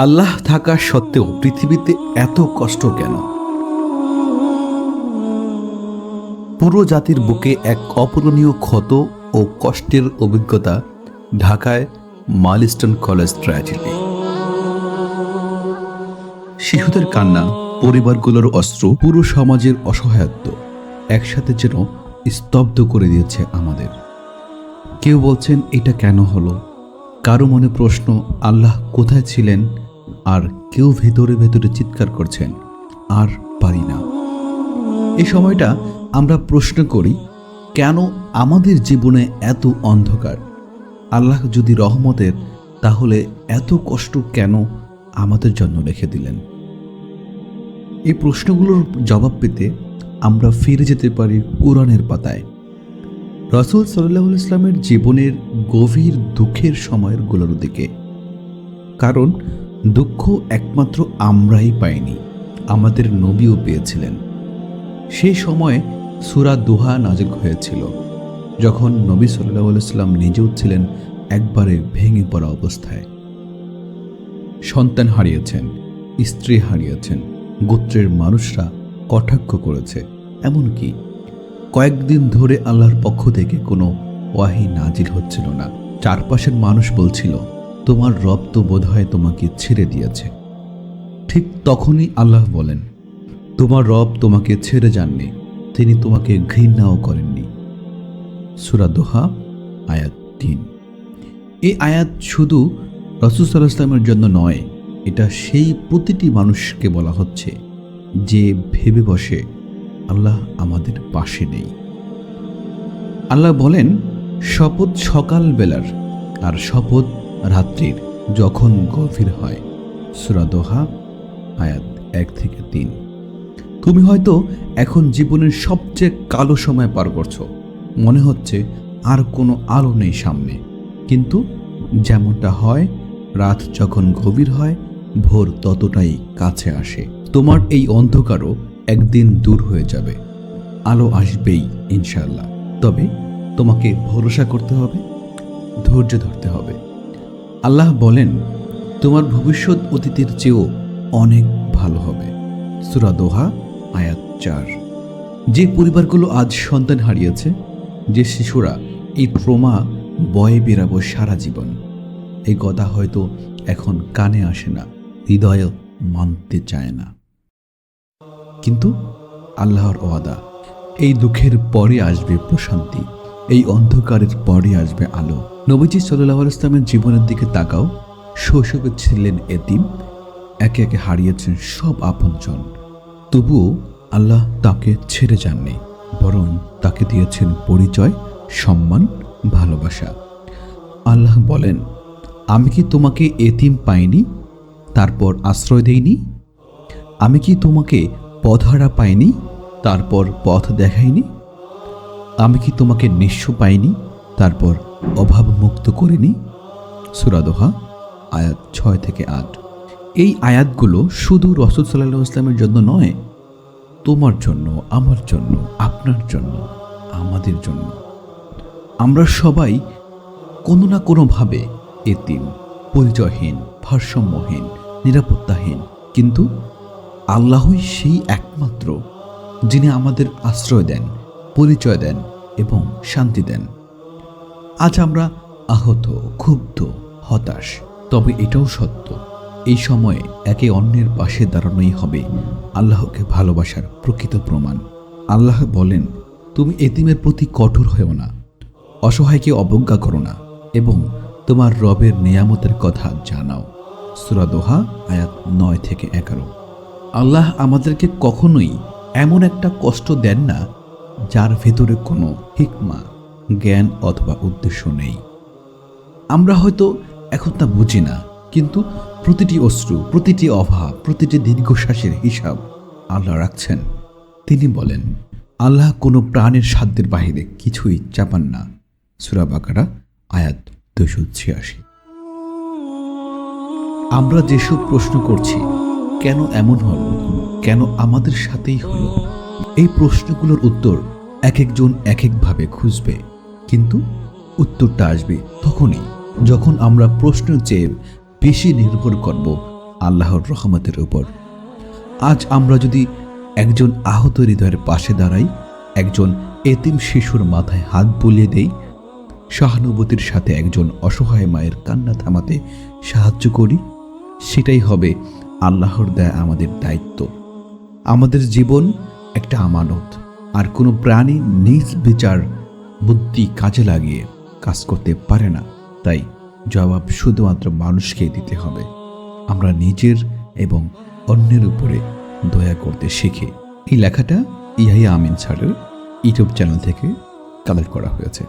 আল্লাহ থাকা সত্ত্বেও পৃথিবীতে এত কষ্ট কেন? পুরো জাতির বুকে এক অপূরণীয় ক্ষত ও কষ্টের অভিজ্ঞতা ঢাকায় মাইলস্টোন কলেজ ট্র্যাজেডি। শিশুদের কান্না, পরিবারগুলোর অস্ত্র পুরো সমাজের অসহায়ত্ব একসাথে যেন স্তব্ধ করে দিয়েছে আমাদের। কেউ বলছেন, এটা কেন হলো? কারও মনে প্রশ্ন, আল্লাহ কোথায় ছিলেন? আর কেউ ভেতরে ভেতরে চিৎকার করছেন, আর পারি না। এই সময়টা আমরা প্রশ্ন করি, কেন আমাদের জীবনে এত অন্ধকার? আল্লাহ যদি রহমতের, তাহলে এত কষ্ট কেন আমাদের জন্য রেখে দিলেন? এই প্রশ্নগুলোর জবাব পেতে আমরা ফিরে যেতে পারি কোরআনের পাতায়। রসুল সাল্লাহ ইসলামের জীবনের গভীর দুঃখের সময়েরগুলোর দিকে। কারণ দুঃখ একমাত্র আমরাই পাইনি, আমাদের নবীও পেয়েছিলেন। সেই সময়ে সুরা দুহা নাজিল হয়েছিল, যখন নবী সাল্লাহ ইসলাম নিজেও ছিলেন একবারে ভেঙে পড়া অবস্থায়। সন্তান হারিয়েছেন, স্ত্রী হারিয়েছেন, গোত্রের মানুষরা কটাক্ষ করেছে, এমনকি কয়েকদিন ধরে আল্লাহর পক্ষ থেকে কোনো ওয়াহি নাজিল হচ্ছিল না। চারপাশের মানুষ বলছিল তোমার রব তো বোধহয় তোমাকে ছেড়ে দিয়েছে। ঠিক তখনই আল্লাহ বলেন, তোমার রব তোমাকে ছেড়ে যাননি, তিনি তোমাকে ঘৃণাও করেননি। সুরা দোহা, আয়াত তিন। এই আয়াত শুধু রসুল সাল্লাহ ইসলামের জন্য নয়, এটা সেই প্রতিটি মানুষকে বলা হচ্ছে যে ভেবে বসে আল্লাহ আমাদের পাশে নেই। আল্লাহ বলেন, শপথ সকাল বেলার আর শপথ রাত্রির যখন গভীর হয়। সুরাদোহা আয়াত এক থেকে তিন। তুমি হয়তো এখন জীবনের সবচেয়ে কালো সময় পার করছ। মনে হচ্ছে আর কোনো আলো নেই সামনে। কিন্তু যেমনটা হয়, রাত যখন গভীর হয়, ভোর ততটাই কাছে আসে। তোমার এই অন্ধকারও একদিন দূর হয়ে যাবে। আলো আসবেই ইনশাল্লাহ তবে তোমাকে ভরসা করতে হবে, ধৈর্য ধরতে হবে। আল্লাহ বলেন, তোমার ভবিষ্যৎ অতীতের চেয়েও অনেক ভালো হবে। সুরা দোহা, আয়াত চার। যে পরিবারগুলো আজ সন্তান হারিয়েছে, যে শিশুরা এই ট্রমা বয়ে বেরাবো সারা জীবন, এই কথা হয়তো এখন কানে আসে না, হৃদয় মানতে চায় না। কিন্তু আল্লাহর ওয়াদা, এই দুঃখের পরে আসবে প্রশান্তি। অন্ধকারের পরে আসবে আলো। নবীজি সাল্লাহ ইসলামের জীবনের দিকে তাকাও। শৈশবে ছিলেন এতিম, একে একে হারিয়েছেন সব আপনজন। তবুও আল্লাহ তাকে ছেড়ে যাননি, বরং তাকে দিয়েছেন পরিচয়, সম্মান, ভালোবাসা। আল্লাহ বলেন, আমি কি তোমাকে এতিম পাইনি? তারপর আশ্রয় দেইনি? আমি কি তোমাকে পথহারা পাইনি? তারপর পথ দেখাইনি? আমি কি তোমাকে নিঃস্ব পাইনি? তারপর অভাব মুক্ত করিনি সুরাদোহা আয়াত ছয় থেকে আট। এই আয়াতগুলো শুধু রসদ সাল্লাহ ইসলামের জন্য নয়, তোমার জন্য, আমার জন্য, আপনার জন্য, আমাদের জন্য। আমরা সবাই কোনো না কোনোভাবে এতিম, পরিচয়হীন, ভারসাম্যহীন, নিরাপত্তাহীন। কিন্তু আল্লাহই সেই একমাত্র যিনি আমাদের আশ্রয় দেন, পরিচয় দেন এবং শান্তি দেন। আজ আমরা আহত, ক্ষুব্ধ, হতাশ। তবে এটাও সত্য, এই সময়ে একে অন্যের পাশে দাঁড়ানোই হবে আল্লাহকে ভালোবাসার প্রকৃত প্রমাণ। আল্লাহ বলেন, তুমি এতিমের প্রতি কঠোর হয়েও না, অসহায়কে অবজ্ঞা করো না এবং তোমার রবের নিয়ামতের কথা জানাও। সুরাদোহা আয়াত নয় থেকে এগারো। আল্লাহ আমাদেরকে কখনোই এমন একটা কষ্ট দেন না যার ভেতরে কোনো হিকমা, জ্ঞান অথবা উদ্দেশ্য নেই। আমরা হয়তো এখন তা বুঝি না, কিন্তু প্রতিটি অশ্রু, প্রতিটি অভাব, প্রতিটি দীর্ঘশ্বাসের হিসাব আল্লাহ রাখছেন। তিনি বলেন, আল্লাহ কোনো প্রাণের সাধ্যের বাহিরে কিছুই চাপান না। সুরাবাকারা আয়াত দুশো ছিয়াশি। আমরা যেসব প্রশ্ন করছি, কেন এমন হলো, কেন আমাদের সাথেই হলো, এই প্রশ্নগুলোর উত্তর এক একজন এক একভাবে খুঁজবে। কিন্তু উত্তরটা আসবে তখনই, যখন আমরা প্রশ্ন চেয়ে বেশি নির্ভর করব আল্লাহর রহমতের উপর। আজ আমরা যদি একজন আহত হৃদয়ের পাশে দাঁড়াই, একজন এতিম শিশুর মাথায় হাত বুলিয়ে দেই, সহানুভূতির সাথে একজন অসহায় মায়ের কান্না থামাতে সাহায্য করি, সেটাই হবে আল্লাহর দেয়া আমাদের দায়িত্ব। আমাদের জীবন একটা আমানত। আর কোনো প্রাণী নিজ বিচার বুদ্ধি কাজে লাগিয়ে কাজ করতে পারে না। তাই জবাব শুধুমাত্র মানুষকে দিতে হবে। আমরা নিজের এবং অন্যের উপরে দয়া করতে শিখি। এই লেখাটা ইয়াহিয়া আমিন স্যারের ইউটিউব চ্যানেল থেকে কালেক্ট করা হয়েছে।